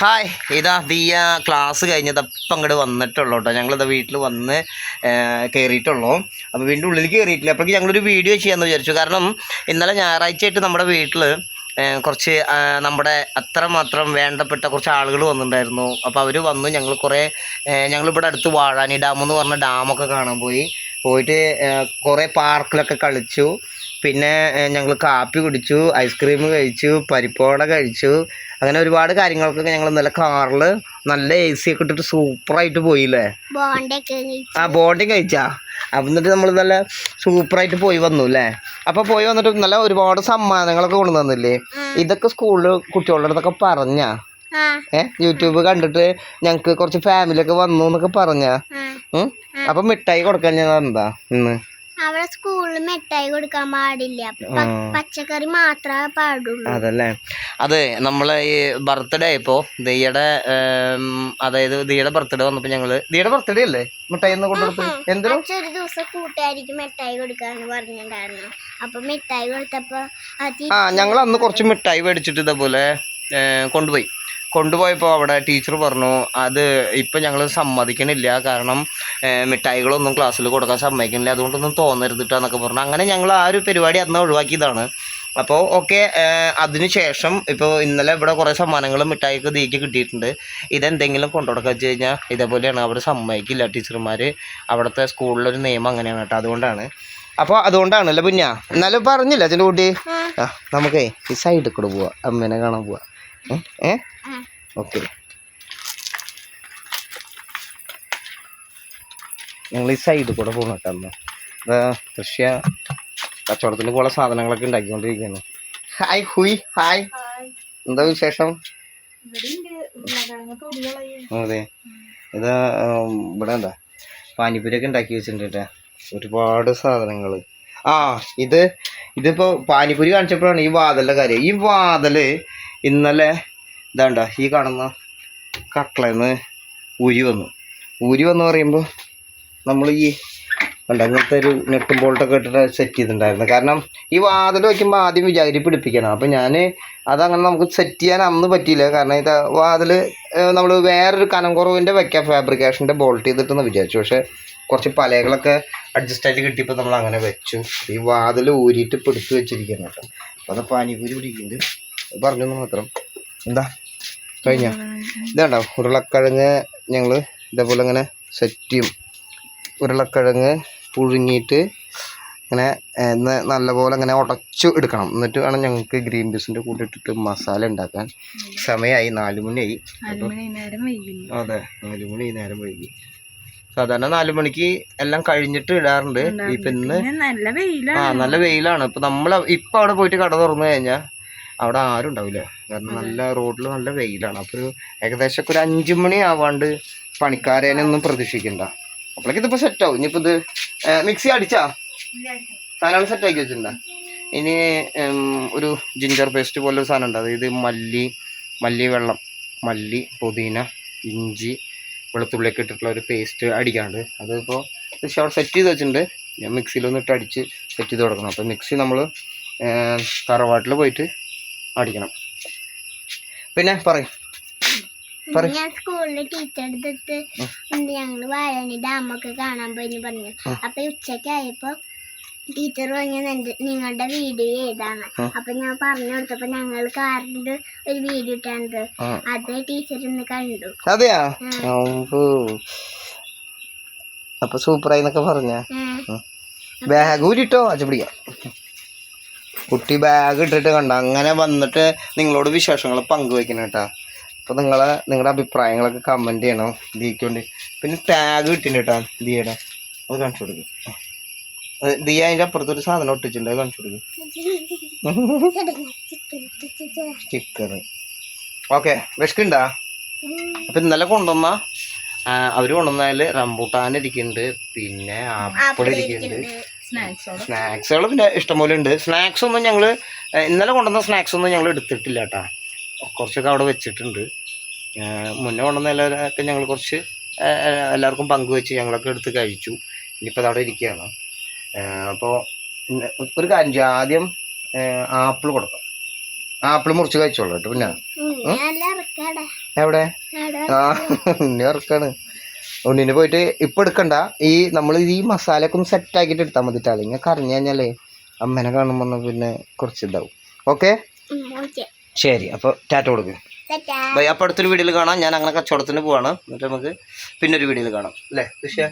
Hi ഇതാ Diya class കഴിഞ്ഞത് അപ്പം അങ്ങോട്ട് വന്നിട്ടുള്ളൂ കേട്ടോ ഞങ്ങളിതാ വീട്ടിൽ വന്ന് കയറിയിട്ടുള്ളൂ അപ്പോൾ വീണ്ടും ഉള്ളിൽ കയറിയിട്ടില്ല അപ്പോഴേക്ക് ഞങ്ങളൊരു വീഡിയോ ചെയ്യാമെന്ന് വിചാരിച്ചു. കാരണം ഇന്നലെ ഞായറാഴ്ച ആയിട്ട് നമ്മുടെ വീട്ടിൽ കുറച്ച് നമ്മുടെ അത്രമാത്രം വേണ്ടപ്പെട്ട കുറച്ച് ആളുകൾ വന്നിട്ടുണ്ടായിരുന്നു. അപ്പോൾ അവർ വന്നു ഞങ്ങൾ കുറേ ഞങ്ങളിവിടെ അടുത്ത് വാഴാനി ഡാം എന്ന് പറഞ്ഞ ഡാമൊക്കെ കാണാൻ പോയി. പോയിട്ട് കുറേ പാർക്കിലൊക്കെ കളിച്ചു. പിന്നെ ഞങ്ങൾ കാപ്പി കുടിച്ചു ഐസ്ക്രീം കഴിച്ചു പരിപ്പോട കഴിച്ചു അങ്ങനെ ഒരുപാട് കാര്യങ്ങൾക്കൊക്കെ ഞങ്ങൾ ഇന്നലെ കാറിൽ നല്ല എ സി ഒക്കെ ഇട്ടിട്ട് സൂപ്പറായിട്ട് പോയില്ലേ? ആ ബോണ്ടിങ് കഴിച്ചാ? അപ്പം എന്നിട്ട് നമ്മൾ നല്ല സൂപ്പറായിട്ട് പോയി വന്നു അല്ലേ അപ്പോൾ പോയി വന്നിട്ട് നല്ല ഒരുപാട് സമ്മാനങ്ങളൊക്കെ കൊണ്ടു തന്നില്ലേ ഇതൊക്കെ സ്കൂളിൽ കുട്ടികളുടെ അടുത്തൊക്കെ പറഞ്ഞാ? ഏ? യൂട്യൂബ് കണ്ടിട്ട് ഞങ്ങൾക്ക് കുറച്ച് ഫാമിലിയൊക്കെ വന്നു എന്നൊക്കെ പറഞ്ഞാ? അപ്പം മിഠായി കൊടുക്കാൻ ഞാൻ എന്താ ഇന്ന്. അവിടെ സ്കൂളിൽ മിഠായി കൊടുക്കാൻ പാടില്ല. പച്ചക്കറി മാത്രമേ പാടുള്ളൂ. അതല്ലേ? അതെ നമ്മളെ ഈ ബർത്ത്ഡേ ഇപ്പോൾ ദിയുടെ അതായത് ദിയുടെ ബർത്ത്ഡേ വന്നപ്പോൾ ഞങ്ങൾ ദിയുടെ ബർത്ത്ഡേ അല്ലേ? മിഠായി ഒന്ന് കൊണ്ടുകൊടുത്തു എന്തിനു ഒരു ദിവസം കൂട്ടുകാരിക്ക് മിഠായി കൊടുക്കാന്ന് പറഞ്ഞിട്ടുണ്ടായിരുന്നു. അപ്പൊ മിഠായി കൊടുത്തപ്പോ ആ ഞങ്ങൾ അന്ന് കുറച്ച് മിഠായി മേടിച്ചിട്ട് ഇതേപോലെ കൊണ്ടുപോയി. കൊണ്ടുപോയപ്പോൾ അവിടെ ടീച്ചർ പറഞ്ഞു അത് ഇപ്പം ഞങ്ങൾ സമ്മതിക്കണില്ല. കാരണം മിഠായികളൊന്നും ക്ലാസ്സിൽ കൊടുക്കാൻ സമ്മതിക്കണില്ല. അതുകൊണ്ടൊന്നും തോന്നരുതിട്ടാന്നൊക്കെ പറഞ്ഞു. അങ്ങനെ ഞങ്ങൾ ആ ഒരു പരിപാടി അന്ന് ഒഴിവാക്കിയതാണ്. അപ്പോൾ ഓക്കെ അതിനുശേഷം ഇപ്പോൾ ഇന്നലെ ഇവിടെ കുറേ സമ്മാനങ്ങളും മിഠായിക്ക് തീക്ക് കിട്ടിയിട്ടുണ്ട്. ഇതെന്തെങ്കിലും കൊണ്ടുകൊടുക്കുക വെച്ച് കഴിഞ്ഞാൽ ഇതേപോലെയാണ്. അവർ സമ്മതിക്കില്ല ടീച്ചർമാർ അവിടുത്തെ സ്കൂളിലൊരു നിയമം അങ്ങനെയാണ് കേട്ടോ. അതുകൊണ്ടാണ്. അപ്പോൾ അതുകൊണ്ടാണല്ലോ പിന്നെ. എന്നാലും പറഞ്ഞില്ല അച്ഛന്റെ കുട്ടി? ആ. നമുക്കേ ഈ സൈഡിൽ കൂടെ പോവാം. അമ്മേനെ കാണാൻ പോവാം. ഏ? ഓക്കെ. ഞങ്ങൾ ഈ സൈഡിൽ കൂടെ പോകണം കേട്ടോ അന്ന്. കൃഷിയ കച്ചവടത്തിന് പോലെ സാധനങ്ങളൊക്കെ ഉണ്ടാക്കിക്കൊണ്ടിരിക്കുകയാണ് ഹായ് ഹുയ് ഹായ് എന്താ വിശേഷം? അതെ. ഇത് ഇവിടെ എന്താ? പാനിപ്പൂരിയൊക്കെ ഉണ്ടാക്കി വെച്ചിട്ടുണ്ട് കേട്ടോ. ഒരുപാട് സാധനങ്ങൾ ആ ഇത് ഇതിപ്പോൾ പാനിപ്പൂരി കാണിച്ചപ്പോഴാണ് ഈ വാതലിന്റെ കാര്യം. ഈ വാതൽ ഇന്നലെ ഇതാണ്ട ഈ കാണുന്ന കട്ട്ളന്ന് ഉരി വന്നു. ഉരി വന്നു പറയുമ്പോൾ നമ്മൾ ഈ വേണ്ട അങ്ങനത്തെ ഒരു നെട്ടും ബോൾട്ടൊക്കെ ഇട്ടിട്ട് സെറ്റ് ചെയ്തിട്ടുണ്ടായിരുന്നു. കാരണം ഈ വാതിൽ വയ്ക്കുമ്പോൾ ആദ്യം വിചാരി പിടിപ്പിക്കണം. അപ്പോൾ ഞാൻ അതങ്ങനെ നമുക്ക് സെറ്റ് ചെയ്യാൻ അന്ന് പറ്റിയില്ല. കാരണം ഇത് വാതിൽ നമ്മൾ വേറൊരു കനം കുറവിന്റെ വയ്ക്കാം ഫാബ്രിക്കേഷന്റെ ബോൾട്ട് ചെയ്തിട്ടെന്ന് വിചാരിച്ചു. പക്ഷേ കുറച്ച് പലകളൊക്കെ അഡ്ജസ്റ്റ് ആയിട്ട് കിട്ടിയപ്പോൾ നമ്മൾ അങ്ങനെ വെച്ചു. ഈ വാതിൽ ഊരിയിട്ട് പിടിച്ച് വെച്ചിരിക്കുന്നു കേട്ടോ. അപ്പോൾ അത് പാനിപൂരി പിടിക്കുന്നുണ്ട്. പറഞ്ഞു മാത്രം. എന്താ? കഴിഞ്ഞ? ഇതാണ്ടോ? ഉരുളക്കിഴങ്ങ് ഞങ്ങൾ ഇതേപോലെ ഇങ്ങനെ സെറ്റ് ചെയ്യും. ഉരുളക്കിഴങ്ങ് പുഴുങ്ങിയിട്ട് ഇങ്ങനെ നല്ലപോലെ ഇങ്ങനെ ഉടച്ചു എടുക്കണം. എന്നിട്ട് വേണം ഞങ്ങൾക്ക് ഗ്രീൻ പീസിന്റെ കൂടെ ഇട്ടിട്ട് മസാല ഉണ്ടാക്കാൻ. സമയമായി നാല് മണിയായി. അതെ. നാല് മണി നേരം വൈകി. സാധാരണ നാല് മണിക്ക് എല്ലാം കഴിഞ്ഞിട്ട് ഇടാറുണ്ട്. ഇപ്പം ഇന്ന് ആ നല്ല വെയിലാണ്. ഇപ്പം നമ്മൾ ഇപ്പം അവിടെ പോയിട്ട് കട തുറന്നു കഴിഞ്ഞാൽ അവിടെ ആരും ഉണ്ടാവില്ല കാരണം നല്ല റോഡിൽ നല്ല വെയിലാണ്. അപ്പോൾ ഒരു ഏകദേശം ഒക്കെ ഒരു അഞ്ച് മണി ആവാണ്ട് പണിക്കാരേനൊന്നും പ്രതീക്ഷിക്കണ്ട. അപ്പോഴേക്ക് ഇതിപ്പോൾ സെറ്റാവും ഇനിയിപ്പോൾ ഇത് മിക്സി അടിച്ചാ? സാധനങ്ങൾ സെറ്റാക്കി വെച്ചിട്ടുണ്ടോ? ഇനി ഒരു ജിഞ്ചർ പേസ്റ്റ് പോലെ ഒരു സാധനം ഉണ്ട് അതായത് മല്ലി മല്ലി വെള്ളം മല്ലി പുതിന ഇഞ്ചി വെളുത്തുള്ളിയൊക്കെ ഇട്ടിട്ടുള്ള ഒരു പേസ്റ്റ് അടിക്കാണ്ട് അതിപ്പോൾ പക്ഷേ അവിടെ സെറ്റ് ചെയ്ത് വെച്ചിട്ടുണ്ട്. ഞാൻ മിക്സിയിലൊന്നിട്ട് അടിച്ച് സെറ്റ് ചെയ്ത് കൊടുക്കണം. അപ്പോൾ മിക്സി നമ്മൾ തറവാട്ടിൽ പോയിട്ട് അടിക്കണം. പിന്നെ പറയും. ഞാൻ സ്കൂളിൽ ടീച്ചർ അടുത്ത് ഞങ്ങൾ വാഴണി ഡാമൊക്കെ കാണാൻ പോയി പറഞ്ഞു. അപ്പൊ ഉച്ചക്കായപ്പോ ടീച്ചർ പറഞ്ഞു നിങ്ങളുടെ വീഡിയോ ഏതാണ്? അപ്പൊ ഞാൻ പറഞ്ഞു കൊടുത്തപ്പോ ഞങ്ങൾ കാറിന്റെ ഒരു വീഡിയോ ഇട്ടാണത്. അതേ ടീച്ചർ ഇന്ന് കണ്ടു. അതെയാ? അപ്പൊ സൂപ്പറായി എന്നൊക്കെ പറഞ്ഞ? ബാഗ് ഊരിട്ടോ അച്ഛ പിടിക്കാം കുട്ടി ബാഗ് ഇട്ടിട്ട് കണ്ട? അങ്ങനെ വന്നിട്ട് നിങ്ങളോട് വിശേഷങ്ങൾ പങ്കുവയ്ക്കണം കേട്ടോ. അപ്പോൾ നിങ്ങൾ നിങ്ങളുടെ അഭിപ്രായങ്ങളൊക്കെ കമന്റ് ചെയ്യണം ദിയക്ക് വേണ്ടി പിന്നെ ടാഗ് കിട്ടിയിട്ടുണ്ട് കേട്ടോ ദിയയുടെ. അത് കാണിച്ചു കൊടുക്കും. ദിയ അതിന്റെ അപ്പുറത്തൊരു സാധനം ഒട്ടിച്ചിട്ടുണ്ട് അത് കാണിച്ചു കൊടുക്കും. സ്റ്റിക്കർ ഓക്കെ വിശക്കുണ്ടാ അപ്പം ഇന്നലെ കൊണ്ടുവന്ന? അവർ കൊണ്ടുവന്നാൽ റംബൂട്ടാൻ ഇരിക്കുന്നുണ്ട് പിന്നെ ആപ്പിൾ ഇരിക്കുന്നുണ്ട്. സ്നാക്സുകൾ പിന്നെ ഇഷ്ടംപോലെ ഉണ്ട് സ്നാക്സ് ഒന്നും ഞങ്ങൾ ഇന്നലെ കൊണ്ടുവന്ന സ്നാക്സ് ഒന്നും ഞങ്ങൾ എടുത്തിട്ടില്ല കേട്ടോ. കുറച്ചൊക്കെ അവിടെ വെച്ചിട്ടുണ്ട്. മുന്നേ കൊണ്ടുവന്ന എല്ലാവരൊക്കെ ഞങ്ങൾ കുറച്ച് എല്ലാവർക്കും പങ്കുവെച്ച് ഞങ്ങളൊക്കെ എടുത്ത് കഴിച്ചു. ഇനിയിപ്പോൾ അതവിടെ ഇരിക്കുകയാണ്. അപ്പോൾ ഒരു കാര്യം ചെയ്യാം. ആദ്യം ആപ്പിൾ കൊടുക്കാം. ആപ്പിൾ മുറിച്ച് കഴിച്ചോളൂ കേട്ടോ പിന്നെ. എവിടെ? ആ ഇനി ഇറക്കാണ്. ഉണ്ണിനെ പോയിട്ട് ഇപ്പം എടുക്കണ്ട. ഈ നമ്മൾ ഈ മസാലയൊക്കെ ഒന്ന് സെറ്റ് ആക്കിയിട്ട് മതി കേട്ടോ അല്ലെങ്കിൽ കറിഞ്ഞു കഴിഞ്ഞാലേ അമ്മേനെ കാണുമ്പോൾ പിന്നെ കുറച്ച് ഇതാവും. ഓക്കെ ശരി അപ്പോൾ ടാറ്റ കൊടുക്കും. ബൈ അപ്പോൾ അടുത്തൊരു വീഡിയോയിൽ കാണാം. ഞാൻ അങ്ങനെ കച്ചവടത്തിന് പോവാണ്. എന്നിട്ട് നമുക്ക് പിന്നൊരു വീഡിയോയിൽ കാണാം. അല്ലേ വിഷയ?